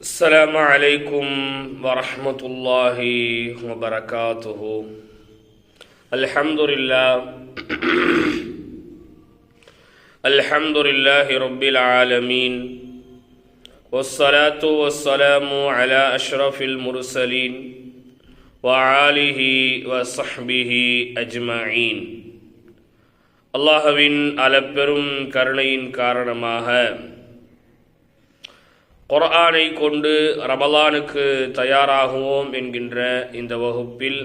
السلام عليكم ورحمة الله وبركاته الحمد لله الحمد لله رب العالمين والصلاة والسلام على أشرف المرسلين وعاله وصحبه أجمعين அல்லாஹ்வின் அளப்பெரும் கருணையின் காரணமாக குரானை கொண்டு ரமலானுக்கு தயாராகுவோம் என்கின்ற இந்த வகுப்பில்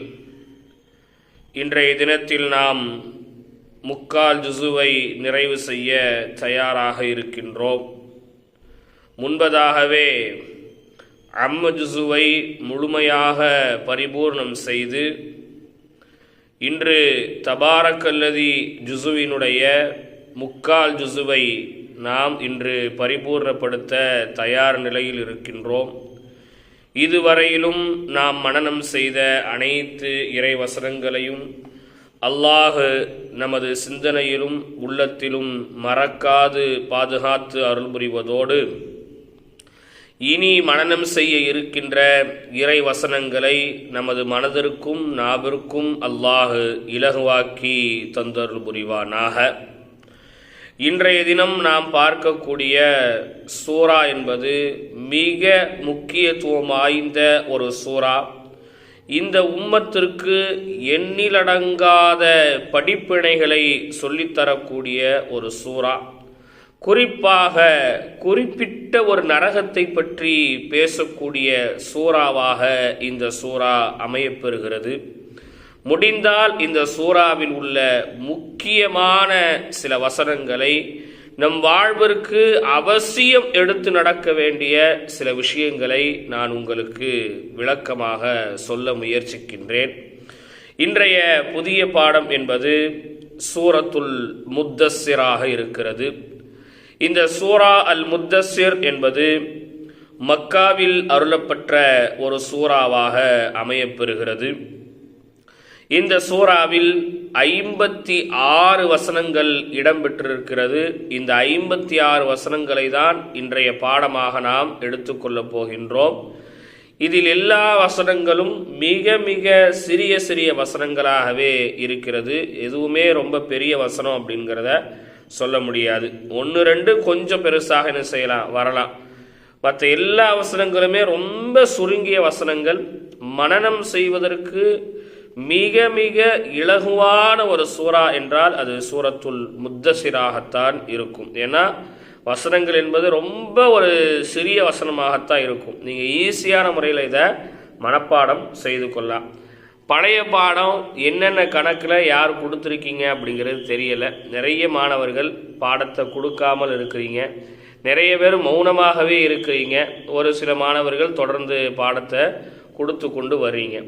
இன்றைய தினத்தில் நாம் முக்கால் ஜுசுவை நிறைவு செய்ய தயாராக இருக்கின்றோம். முன்பதாகவே அம்ம ஜுசுவை முழுமையாக பரிபூர்ணம் செய்து இன்று தபாரக்கல்லதி ஜுசுவினுடைய முக்கால் ஜுசுவை நாம் இன்று பரிபூர்ணப்படுத்த தயார் நிலையில் இருக்கின்றோம். இதுவரையிலும் நாம் மனனம் செய்த அனைத்து இறை வசனங்களையும் அல்லாஹு நமது சிந்தனையிலும் உள்ளத்திலும் மறக்காது பாதுகாத்து அருள் புரிவதோடு இனி மனநம் செய்ய இருக்கின்ற இறை வசனங்களை நமது மனதிற்கும் நாவிற்கும் அல்லாஹு இலகுவாக்கி தந்தருள் புரிவானாக இன்றைய தினம் நாம் பார்க்கக்கூடிய சூரா என்பது மிக முக்கியத்துவம் வாய்ந்த ஒரு சூரா இந்த உம்மத்திற்கு எண்ணிலடங்காத படிப்பினைகளை சொல்லித்தரக்கூடிய ஒரு சூரா குறிப்பாக குறிப்பிட்ட ஒரு நரகத்தை பற்றி பேசக்கூடிய சூறாவாக இந்த சூறா அமையப்பெறுகிறது முடிந்தால் இந்த சூறாவில் உள்ள முக்கியமான சில வசனங்களை நம் வாழ்விற்கு அவசியம் எடுத்து நடக்க வேண்டிய சில விஷயங்களை நான் உங்களுக்கு விளக்கமாக சொல்ல முயற்சிக்கின்றேன். இன்றைய புதிய பாடம் என்பது சூரத்துல் முத்தஸ்ஸிராக இருக்கிறது. இந்த சூரா அல் முத்தஸ்ஸிர் என்பது மக்காவில் அருளப்பட்ட ஒரு சூறாவாக அமையப்பெறுகிறது இந்த சூறாவில் ஐம்பத்தி ஆறு வசனங்கள் இடம்பெற்றிருக்கிறது. இந்த ஐம்பத்தி ஆறு வசனங்களை தான் இன்றைய பாடமாக நாம் எடுத்துக்கொள்ளப் போகின்றோம். இதில் எல்லா வசனங்களும் மிக மிக சிறிய சிறிய வசனங்களாகவே இருக்கிறது. எதுவுமே ரொம்ப பெரிய வசனம் அப்படிங்கிறத சொல்ல முடியாது. ஒன்று ரெண்டு கொஞ்சம் பெருசாக என்ன செய்யலாம் வரலாம். மற்ற எல்லா வசனங்களுமே ரொம்ப சுருங்கிய வசனங்கள். மனனம் செய்வதற்கு மிக மிக இலகுவான ஒரு சூறா என்றால் அது சூரத்துல் முத்தசிராகத்தான் இருக்கும். ஏன்னா வசனங்கள் என்பது ரொம்ப ஒரு சிறிய வசனமாகத்தான் இருக்கும். நீங்கள் ஈஸியான முறையில் இதை மனப்பாடம் செய்து கொள்ளலாம். பழைய பாடம் என்னென்ன கணக்கில் யார் கொடுத்துருக்கீங்க அப்படிங்கிறது தெரியலை. நிறைய மாணவர்கள் பாடத்தை கொடுக்காமல் இருக்கிறீங்க. நிறைய பேர் மௌனமாகவே இருக்கிறீங்க. ஒரு சில மாணவர்கள் தொடர்ந்து பாடத்தை கொடுத்து கொண்டு வர்றீங்க.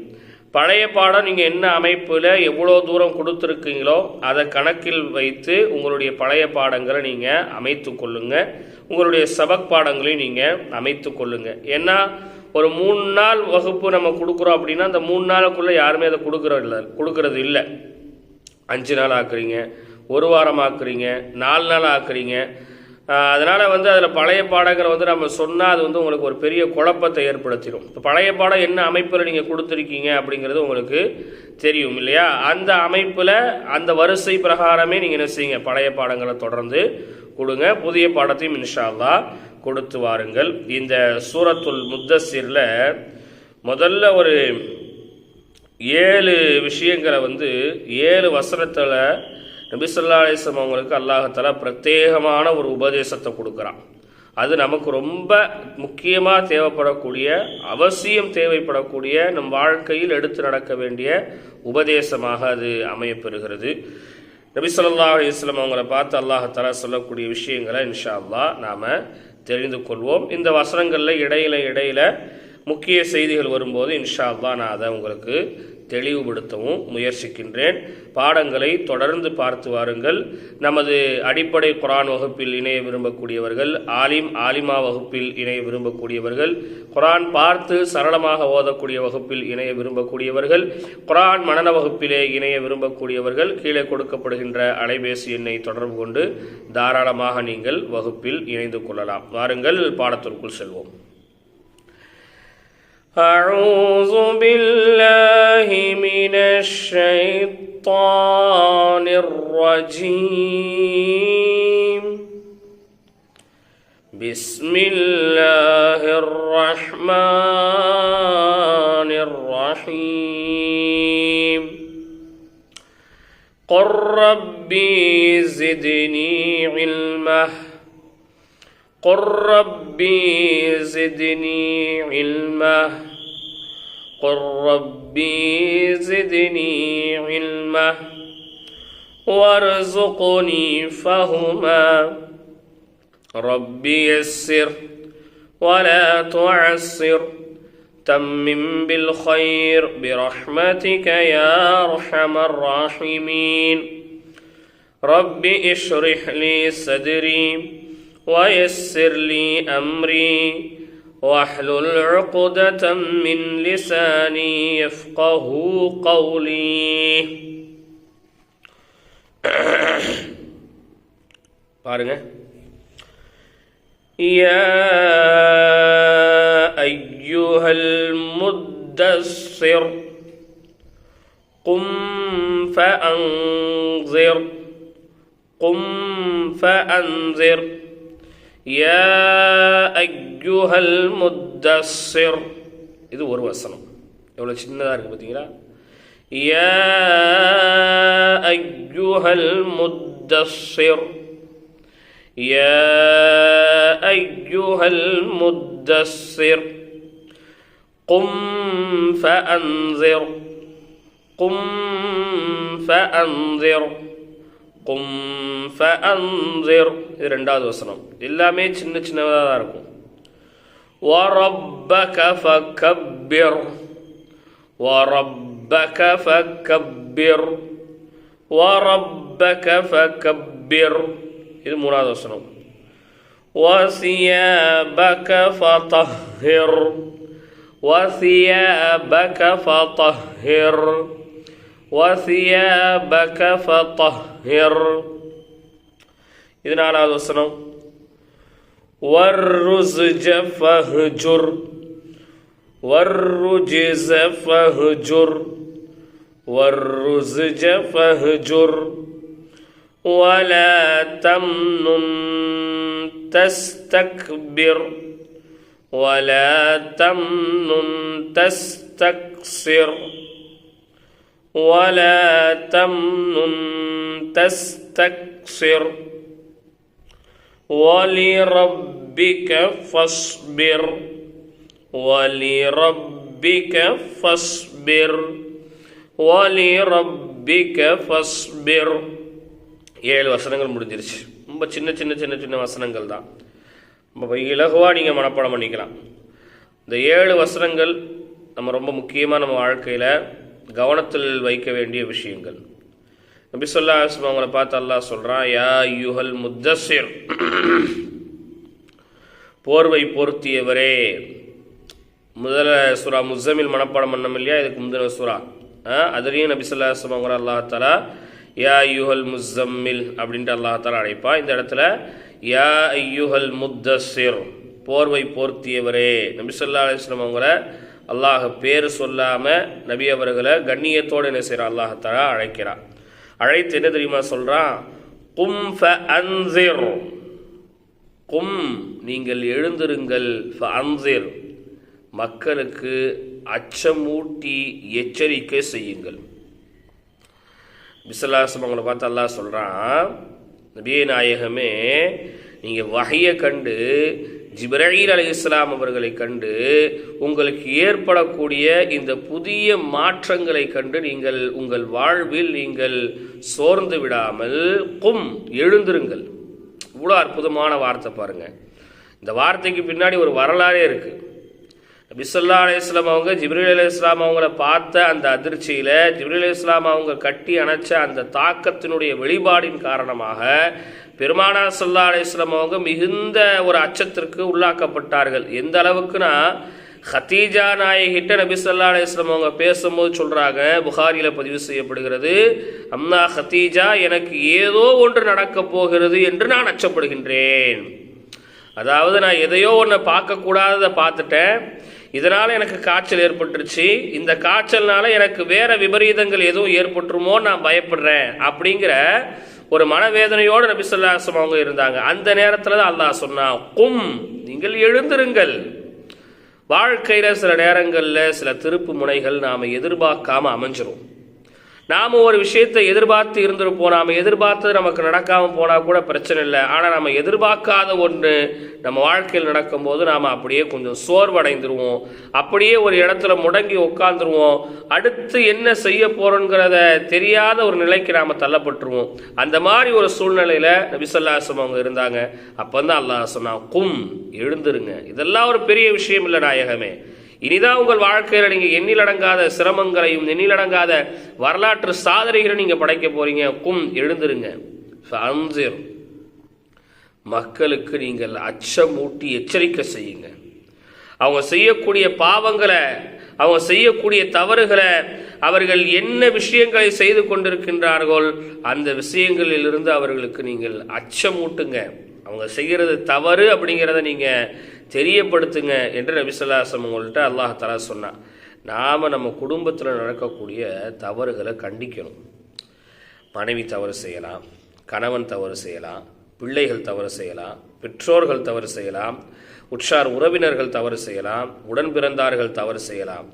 பழைய பாடம் நீங்கள் என்ன அமைப்பில் எவ்வளோ தூரம் கொடுத்துருக்கீங்களோ அதை கணக்கில் வைத்து உங்களுடைய பழைய பாடங்களை நீங்கள் அமைத்து கொள்ளுங்கள் உங்களுடைய சபக் பாடங்களையும் நீங்கள் அமைத்து கொள்ளுங்கள் ஏன்னா ஒரு மூணு நாள் வகுப்பு நம்ம கொடுக்குறோம் அப்படின்னா அந்த மூணு நாளுக்குள்ளே யாருமே அதை கொடுக்குறது இல்லை கொடுக்கறது இல்லை. அஞ்சு நாள் ஆக்குறீங்க ஒரு வாரம் ஆக்குறீங்க நாலு நாள் ஆக்குறீங்க அதனால் வந்து அதில் பழைய பாடங்களை வந்து நம்ம சொன்னால் அது வந்து உங்களுக்கு ஒரு பெரிய குழப்பத்தை ஏற்படுத்திடும் இப்போ பழைய பாடம் என்ன அமைப்பில் நீங்கள் கொடுத்துருக்கீங்க அப்படிங்கிறது உங்களுக்கு தெரியும் இல்லையா? அந்த அமைப்பில் அந்த வரிசை பிரகாரமே நீங்கள் என்ன செய்யுங்க? பழைய பாடங்களை தொடர்ந்து கொடுங்க. புதிய பாடத்தையும் இன்ஷால்லா கொடுத்து வாருங்கள். இந்த சூரத்துல் முத்தசிரில் முதல்ல ஒரு ஏழு விஷயங்களை வந்து ஏழு வசனத்தில் நபிசல்லா அலிஸ்லாம் அவங்களுக்கு அல்லாஹால பிரத்யேகமான ஒரு உபதேசத்தை கொடுக்குறான். அது நமக்கு ரொம்ப முக்கியமாக தேவைப்படக்கூடிய அவசியம் தேவைப்படக்கூடிய நம் வாழ்க்கையில் எடுத்து நடக்க வேண்டிய உபதேசமாக அது அமையப்பெறுகிறது. நபி சொல்லா அலிஸ்லாம் அவங்கள பார்த்து அல்லாஹால சொல்லக்கூடிய விஷயங்களை இன்ஷா அல்லா நாம் தெரிந்து கொள்வோம். இந்த வசனங்களில் இடையில இடையில முக்கிய செய்திகள் வரும்போது இன்ஷா அல்லா நான் அதை உங்களுக்கு தெளிவுபடுத்தவும் முயற்சிக்கின்றேன். பாடங்களை தொடர்ந்து பார்த்து வாருங்கள். நமது அடிப்படை குரான் வகுப்பில் இணைய விரும்பக்கூடியவர்கள் ஆலிம் ஆலிமா வகுப்பில் இணைய விரும்பக்கூடியவர்கள் குரான் பார்த்து சரளமாக ஓதக்கூடிய வகுப்பில் இணைய விரும்பக்கூடியவர்கள் குரான் மனன வகுப்பிலே இணைய விரும்பக்கூடியவர்கள் கீழே கொடுக்கப்படுகின்ற அலைபேசி எண்ணை தொடர்பு கொண்டு தாராளமாக நீங்கள் வகுப்பில் இணைந்து கொள்ளலாம். வாருங்கள் பாடத்திற்குள் செல்வோம். أعوذ بالله من الشيطان الرجيم. بسم الله الرحمن الرحيم. قل ربي زدني علمه قل ربي زدني علمه قل ربي زدني علمه وارزقني فهما. ربي يسر ولا تعسر. تمم بالخير برحمتك يا ارحم الراحمين. رب اشرح لي صدري. ويسر لي امري واحلل عقدة من لساني يفقه قولي பாருங்க يا أيها المدثر قم فأنذر قم فأنذر يا أيها المدثر இது ஒரு வசனம் எவ்வளோ சின்னதாக இருக்குது பார்த்தீங்களா يا أيها المدثر يا أيها المدثر قم فأنذر قم فأنذر قم فأنذر இது ரெண்டாவது வசனம் எல்லாமே சின்ன சின்னதாக தான் இருக்கும் وربك فكبر وربك فكبر وربك فكبر இது மூணாவது வசனம் وثيابك فطهر وثيابك فطهر وثيابك فطهر. إذن على هذا السلام والرزج فهجر والرجز فهجر والرزج فهجر ولا تمنن تستكبر. ولا تمنن تستكسر. ولا تمنن تستكثر ولربك فاصبر ولربك فاصبر ولربك فاصبر ஏழு வசனங்கள் முடிஞ்சிருச்சு ரொம்ப சின்ன சின்ன சின்ன சின்ன வசனங்கள் தான் ரொம்ப இலகுவாக நீங்கள் மனப்பாடம் பண்ணிக்கலாம் இந்த ஏழு வசனங்கள் நம்ம ரொம்ப முக்கியமாக நம்ம வாழ்க்கையில் கவனத்தில் வைக்க வேண்டிய விஷயங்கள். நபி சொல்லா அவங்கள பார்த்து அல்லாஹ் சொல்கிறான் யா யுஹல் முத்தசிர் போர்வை பொருத்தியவரே. முதல சுறா முஸ்ஸமில் மனப்பாடம் பண்ணம் இல்லையா? இதுக்கு முந்தின சுறா அதுலேயும் நபி சொல்லா அவங்க அல்லாஹாலா யா யுஹல் முஸ்ஸமில் அப்படின்ட்டு அல்லாஹாலா அழைப்பா இந்த இடத்துல யா ஐயுஹல் முத்தசிர் போர்வை போர்த்தியவரே. நபி சொல்லா அலிஸ்லாம் அவங்கள அல்லாஹ் பேர் சொல்லாமல் நபி அவர்களை கண்ணியத்தோடு என்ன செய்கிறான் அல்லாஹாலா அழைக்கிறான் அழைத்து என்ன தெரியுமா சொல்கிறான் கும் ஃப அன்சிர் கும் நீங்கள் எழுந்திருங்கள். ஃப அன்சிர் மக்களுக்கு அச்சமூட்டி எச்சரிக்கை செய்யுங்கள். பிசல்லாசம் அவங்கள பார்த்து அல்லாஹ் சொல்கிறான் நபிய நாயகமே நீங்கள் வகையை கண்டு ஜிப்ரஹீல் அலி இஸ்லாம் அவர்களை கண்டு உங்களுக்கு ஏற்படக்கூடிய இந்த புதிய மாற்றங்களை கண்டு நீங்கள் உங்கள் வாழ்வில் நீங்கள் சோர்ந்து விடாமல் கும் எழுந்திருங்கள். இவ்வளோ அற்புதமான வார்த்தை பாருங்கள் இந்த வார்த்தைக்கு பின்னாடி ஒரு வரலாறே இருக்குது பிசல்லா அலி இஸ்லாம் அவங்க ஜிப்ரீல் அலி இஸ்லாம் அவங்கள பார்த்த அந்த அதிர்ச்சியில் ஜிப்ரீல் அலி இஸ்லாம் அவங்க கட்டி அணைச்ச அந்த தாக்கத்தினுடைய வெளிப்பாடின் காரணமாக பெருமானா சல்லா அலிஸ்லாம் அவங்க மிகுந்த ஒரு அச்சத்திற்கு உள்ளாக்கப்பட்டார்கள். எந்த அளவுக்குனா ஹத்தீஜா நாயகிட்ட நபி சொல்லா அலிஸ்லாம் அவங்க பேசும்போது சொல்கிறாங்க புகாரியில் பதிவு செய்யப்படுகிறது அம்னா ஹத்தீஜா எனக்கு ஏதோ ஒன்று நடக்கப் போகிறது என்று நான் அச்சப்படுகின்றேன். அதாவது நான் எதையோ ஒன்றை பார்க்கக்கூடாததை பார்த்துட்டேன். இதனால் எனக்கு காய்ச்சல் ஏற்பட்டுருச்சு. இந்த காய்ச்சல்னால எனக்கு வேற விபரீதங்கள் எதுவும் ஏற்பட்டுருமோ நான் பயப்படுறேன். அப்படிங்கிற ஒரு மனவேதனையோடு நபி சொல்லாசம் அவங்க இருந்தாங்க. அந்த நேரத்தில் தான் அல்லாஹ் சொன்னா கும் நீங்கள் எழுந்திருங்கள். வாழ்க்கையில் சில நேரங்களில் சில திருப்பு முனைகள் நாம் எதிர்பார்க்காம அமைஞ்சிரும். நாம் ஒரு விஷயத்தை எதிர்பார்த்து இருந்திருப்போம். நாம் எதிர்பார்த்தது நமக்கு நடக்காமல் போனால் கூட பிரச்சனை இல்லை. ஆனால் நம்ம எதிர்பார்க்காத ஒன்று நம்ம வாழ்க்கையில் நடக்கும்போது நாம் அப்படியே கொஞ்சம் சோர்வடைந்துருவோம். அப்படியே ஒரு இடத்துல முடங்கி உட்காந்துருவோம் அடுத்து என்ன செய்ய போகிறோங்கிறத தெரியாத ஒரு நிலைக்கு நாம் தள்ளப்பட்டுருவோம். அந்த மாதிரி ஒரு சூழ்நிலையில் நபிசல்லாசம் அவங்க இருந்தாங்க. அப்போ தான் அல்லாஹ் சொன்னான் கும் எழுந்துருங்க. இதெல்லாம் ஒரு பெரிய விஷயம் இல்லை நாயகமே. இனிதான் உங்கள் வாழ்க்கையில் நீங்கள் எண்ணிலடங்காத சிரமங்களையும் எண்ணிலடங்காத வரலாற்று சாதனைகளை நீங்கள் படைக்க போறீங்க. கும் எழுந்துருங்க. மக்களுக்கு நீங்கள் அச்சமூட்டி எச்சரிக்கை செய்யுங்க. அவங்க செய்யக்கூடிய பாவங்களை அவங்க செய்யக்கூடிய தவறுகளை அவர்கள் என்ன விஷயங்களை செய்து கொண்டிருக்கின்றார்கள் அந்த விஷயங்களிலிருந்து அவர்களுக்கு நீங்கள் அச்சமூட்டுங்க. அவங்க செய்கிறது தவறு அப்படிங்கிறத நீங்கள் தெரியப்படுத்துங்க என்று நபிசல்லாசம் உங்கள்கிட்ட அல்லாஹ் தலா சொன்னான். நாம் நம்ம குடும்பத்தில் நடக்கக்கூடிய தவறுகளை கண்டிக்கணும். மனைவி தவறு செய்யலாம் கணவன் தவறு செய்யலாம் பிள்ளைகள் தவறு செய்யலாம் பெற்றோர்கள் தவறு செய்யலாம் உற்றார் உறவினர்கள் தவறு செய்யலாம் உடன் பிறந்தார்கள் தவறு செய்யலாம்.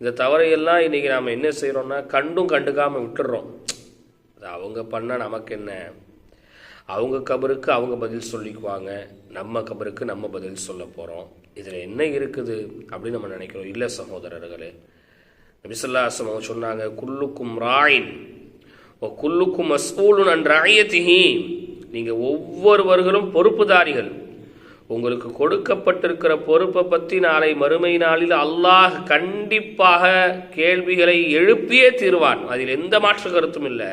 இந்த தவறையெல்லாம் இன்றைக்கி நாம் என்ன செய்கிறோம்னா கண்டும் கண்டுக்காமல் விட்டுடுறோம் அது அவங்க பண்ணால் நமக்கு என்ன? அவங்க கபருக்கு அவங்க பதில் சொல்லிக்குவாங்க. நம்ம கபருக்கு நம்ம பதில் சொல்ல போகிறோம் இதில் என்ன இருக்குது அப்படின்னு நம்ம நினைக்கிறோம். இல்லை சகோதரர்களே நபிசல்லாசம் அவங்க சொன்னாங்க குல்லுக்கும் ராயின் ஓ குல்லுக்கும் மஸ்கூலுன் அன் ராயத்திஹி நீங்கள் ஒவ்வொருவர்களும் பொறுப்புதாரிகள். உங்களுக்கு கொடுக்கப்பட்டிருக்கிற பொறுப்பை பற்றி நாளை மறுமை நாளில் அல்லாஹ் கண்டிப்பாக கேள்விகளை எழுப்பியே தீர்வான். அதில் எந்த மாற்று கருத்தும் இல்லை.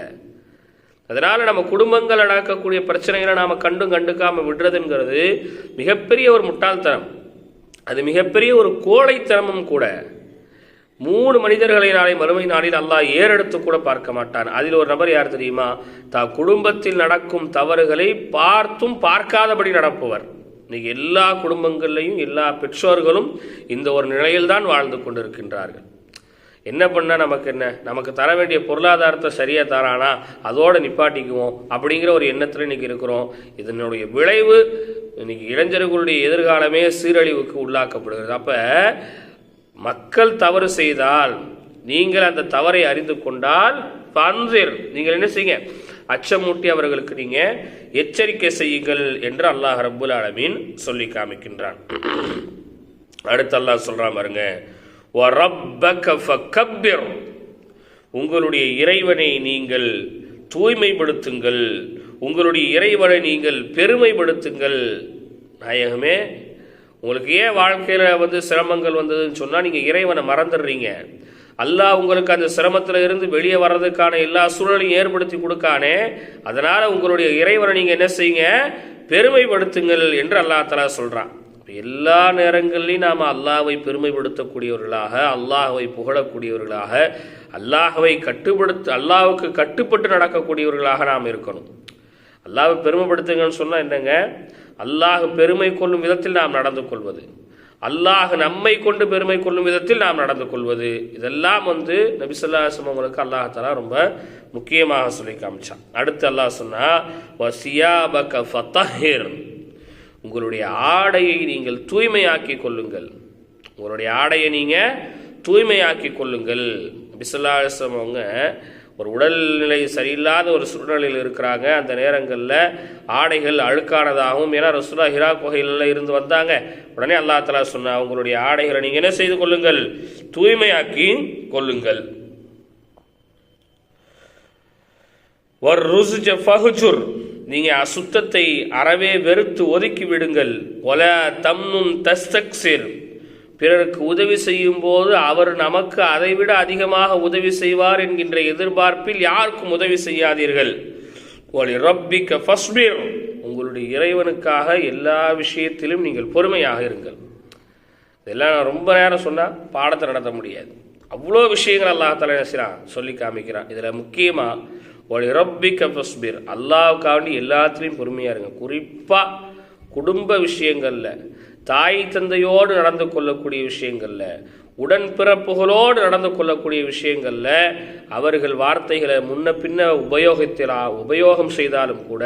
அதனால் நம்ம குடும்பங்கள் நடக்கக்கூடிய பிரச்சனைகளை நாம் கண்டும் கண்டுக்காமல் விடுறதுங்கிறது மிகப்பெரிய ஒரு முட்டாள்தனம். அது மிகப்பெரிய ஒரு கோழைத்தனமும் கூட மூணு மனிதர்களை நாளை மறுமை நாளில் அல்லாஹ் ஏறெடுத்து கூட பார்க்க மாட்டான். அதில் ஒரு நபர் யார் தெரியுமா? தா குடும்பத்தில் நடக்கும் தவறுகளை பார்த்தும் பார்க்காதபடி நடப்பவர். இன்னைக்கு எல்லா குடும்பங்கள்லையும் எல்லா பெற்றோர்களும் இந்த ஒரு நிலையில்தான் வாழ்ந்து கொண்டிருக்கின்றார்கள். என்ன பண்ணால் நமக்கு என்ன? நமக்கு தர வேண்டிய பொருளாதாரத்தை சரியாக தரானா அதோடு நிப்பாட்டிக்குவோம் அப்படிங்கிற ஒரு எண்ணத்தில் இன்றைக்கி இருக்கிறோம். இதனுடைய விளைவு இன்னைக்கு இளைஞர்களுடைய எதிர்காலமே சீரழிவுக்கு உள்ளாக்கப்படுகிறது. அப்போ மக்கள் தவறு செய்தால் நீங்கள் அந்த தவறை அறிந்து கொண்டால் பன்றிர் நீங்கள் என்ன செய்யுங்க? அச்சமூட்டி அவர்களுக்கு நீங்கள் எச்சரிக்கை செய்யுங்கள் என்று அல்லாஹ் ரபுல் ஆலமீன் சொல்லி காமிக்கின்றான். அடுத்து அல்லாஹ் சொல்கிறான் பாருங்க உங்களுடைய இறைவனை நீங்கள் தூய்மைப்படுத்துங்கள். உங்களுடைய இறைவனை நீங்கள் பெருமைப்படுத்துங்கள். நாயகமே உங்களுக்கு ஏன் வாழ்க்கையில் வந்து சிரமங்கள் வந்ததுன்னு சொன்னால் நீங்கள் இறைவனை மறந்துடுறீங்க. அல்லாஹ் உங்களுக்கு அந்த சிரமத்தில் இருந்து வெளியே வர்றதுக்கான எல்லா சூழலையும் ஏற்படுத்தி கொடுக்கானே. அதனால் உங்களுடைய இறைவனை நீங்கள் என்ன செய்யுங்க? பெருமைப்படுத்துங்கள் என்று அல்லா தலா சொல்கிறான் எல்லா நேரங்கள்லையும் நாம் அல்லாஹை பெருமைப்படுத்தக்கூடியவர்களாக அல்லாஹவை புகழக்கூடியவர்களாக அல்லாஹவை கட்டுப்படுத்த அல்லாஹுக்கு கட்டுப்பட்டு நடக்கக்கூடியவர்களாக நாம் இருக்கணும். அல்லாஹை பெருமைப்படுத்துங்கன்னு சொன்னால் என்னங்க? அல்லாஹ் பெருமை கொள்ளும் விதத்தில் நாம் நடந்து கொள்வது. அல்லாஹ் நம்மை கொண்டு பெருமை கொள்ளும் விதத்தில் நாம் நடந்து கொள்வது. இதெல்லாம் வந்து நபிசல்லாசம் அவங்களுக்கு அல்லாஹாலா ரொம்ப முக்கியமாக சொல்லி காமிச்சான். அடுத்து அல்லாஹ் சொன்னா வசியாபக ஃபத்தஹிர் உங்களுடைய ஆடையை நீங்கள் தூய்மையாக்கி கொள்ளுங்கள். உங்களுடைய ஆடையை நீங்கள் தூய்மையாக்கி கொள்ளுங்கள். நபிசல்லாசம் அவங்க ஒரு உடல்நிலை சரியில்லாத ஒரு சூழ்நிலையில் இருக்கிறாங்க. அந்த நேரங்களில் ஆடைகள் அழுக்கானதாகவும் ஏன்னா ரசுலா ஹிரா குகையில் இருந்து வந்தாங்க. உடனே அல்லா தலா சொன்ன அவங்களுடைய ஆடைகளை நீங்கள் என்ன செய்து கொள்ளுங்கள்? தூய்மையாக்கி கொள்ளுங்கள். ஒரு ருசுஜ ஃபஹுஜுர். நீங்கள் அசுத்தத்தை அறவே வெறுத்து ஒதுக்கி விடுங்கள். ஒல தம்னும் தஸ்தக்சிர் பிறருக்கு உதவி செய்யும் போது அவர் நமக்கு அதைவிட அதிகமாக உதவி செய்வார் என்கின்ற எதிர்பார்ப்பில் யாருக்கும் உதவி செய்யாதீர்கள். ஒலி ரப்பிக்க ஃபஸ்பீர். உங்களுடைய இறைவனுக்காக எல்லா விஷயத்திலும் நீங்கள் பொறுமையாக இருங்கள். இதெல்லாம் நான் ரொம்ப நேரம் சொன்னால் பாடத்தை நடத்த முடியாது. அவ்வளோ விஷயங்கள் அல்லாஹால செய்கிறான் சொல்லி காமிக்கிறான். இதில் முக்கியமாக ஒளி ரப்பிக்க கபஸ்பீர் அல்லாவுக்காண்டி எல்லாத்துலேயும் பொறுமையாக இருங்க. குறிப்பாக குடும்ப விஷயங்களில் தாய் தந்தையோடு நடந்து கொள்ளக்கூடிய விஷயங்களில் உடன்பிறப்புகளோடு நடந்து கொள்ளக்கூடிய விஷயங்களில் அவர்கள் வார்த்தைகளை முன்ன பின்ன உபயோகத்திலா உபயோகம் செய்தாலும் கூட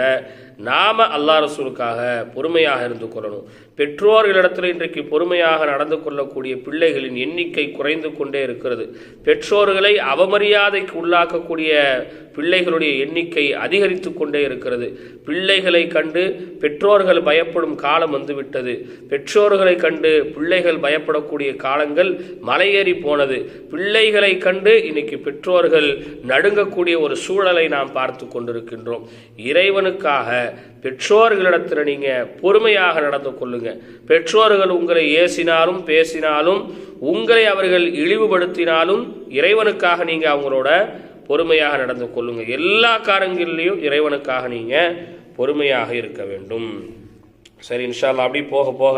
நாம அல்லா ரசூலுக்காக பொறுமையாக இருந்து கொள்ளணும். பெற்றோர்களிடத்தில் இன்றைக்கு பொறுமையாக நடந்து கொள்ளக்கூடிய பிள்ளைகளின் எண்ணிக்கை குறைந்து கொண்டே இருக்கிறது. பெற்றோர்களை அவமரியாதைக்கு உள்ளாக்கக்கூடிய பிள்ளைகளுடைய எண்ணிக்கை அதிகரித்து கொண்டே இருக்கிறது. பிள்ளைகளை கண்டு பெற்றோர்கள் பயப்படும் காலம் வந்துவிட்டது. பெற்றோர்களை கண்டு பிள்ளைகள் பயப்படக்கூடிய காலங்கள் மலையேறி போனது. பிள்ளைகளை கண்டு இன்னைக்கு பெற்றோர்கள் நடுங்கக்கூடிய ஒரு சூழலை நாம் பார்த்து கொண்டிருக்கின்றோம். இறைவனுக்காக பெற்றோர்களிடத்தில் நீங்கள் பொறுமையாக நடந்து கொள்ளுங்க பெற்றோர்கள் உங்களை ஏசினாலும் பேசினாலும் உங்களை அவர்கள் இழிவுபடுத்தினாலும் இறைவனுக்காக நீங்கள் அவங்களோட பொறுமையாக நடந்து கொள்ளுங்க எல்லா காரங்களிலையும் இறைவனுக்காக நீங்கள் பொறுமையாக இருக்க வேண்டும் சரி இன்ஷால்லா அப்படி போக போக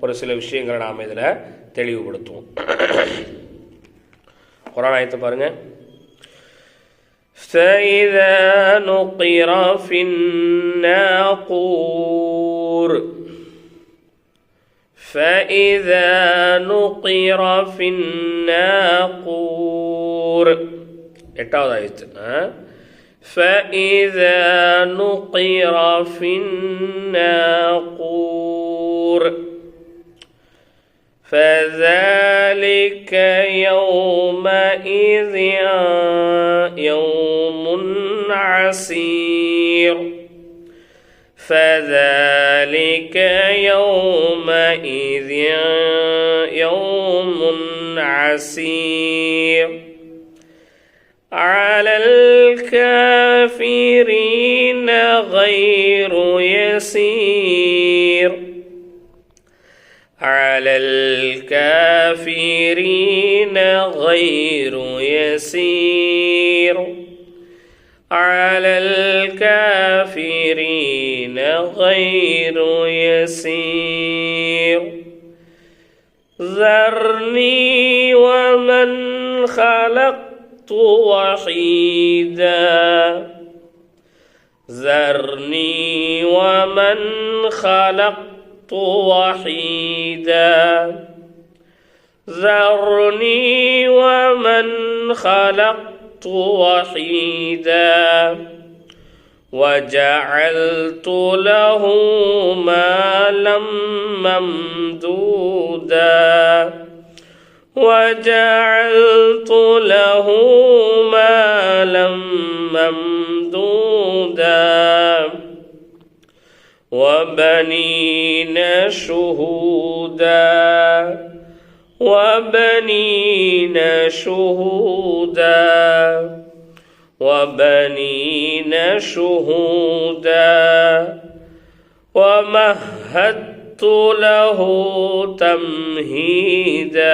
ஒரு சில விஷயங்களை நாம் இதில் தெளிவுபடுத்துவோம் குரான் ஆயத்தை பாருங்கள் فإذا نقر في الناقور فإذا نقر في الناقور எட்டாவது ஆயத்து فإذا نقر في الناقور فذلك يومئذ يوم عسير فذلك يومئذ يوم عسير. على الكافرين غير يسير. على الكافرين غير يسير. على الكافرين غير يسير. ذرني ومن خلقت وحيدا. ذرني ومن خلقت وحيدا. ذرني ومن خلقت وحيدا وجعلت له مالا ممدودا وجعلت له مالا ممدودا وبنين شهودا وبنين شهودا وبنين شهودا. ومهدت له تمهيدا.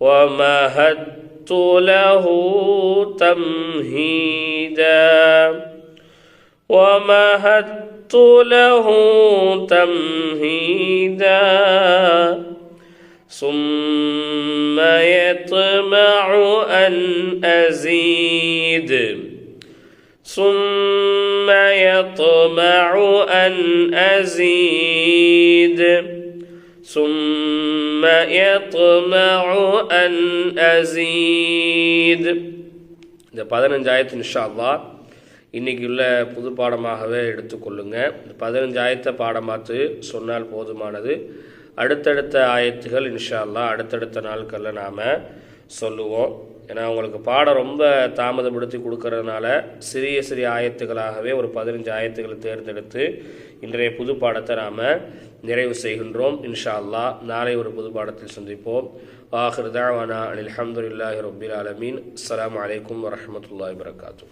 ومهدت له تمهيدا. ومهدت له تمهيدا. ثم يطمع أن أزيد ثم يطمع أن أزيد ثم يطمع أن أزيد இந்த பதினஞ்சாயிரத்து இன்ஷா அல்லாஹ் இன்னைக்கு உள்ள புது பாடமாகவே எடுத்துக்கொள்ளுங்க இந்த பதினஞ்சாயிரத்தை பாடமாத்து சொன்னால் போதுமானது அடுத்தடுத்த ஆயத்துகள் இன்ஷா அல்லாஹ் அடுத்தடுத்த நாட்களில் நாம் சொல்லுவோம். ஏன்னா உங்களுக்கு பாடம் ரொம்ப தாமதப்படுத்தி கொடுக்கறதுனால சிறிய சிறிய ஆயத்துகளாகவே ஒரு பதினஞ்சு ஆயத்துக்களை தேர்ந்தெடுத்து இன்றைய புது பாடத்தை நாம் நிறைவு செய்கின்றோம். இன்ஷா அல்லாஹ் நாளை ஒரு புது பாடத்தில் சந்திப்போம். ஆஹிர் தாவானா அனில் அஹமதுல்லாஹி ரபில் ஆலமீன். அஸ்லாம் அலைக்கும் வரஹமத்துல்லாஹி வரகாத்தூ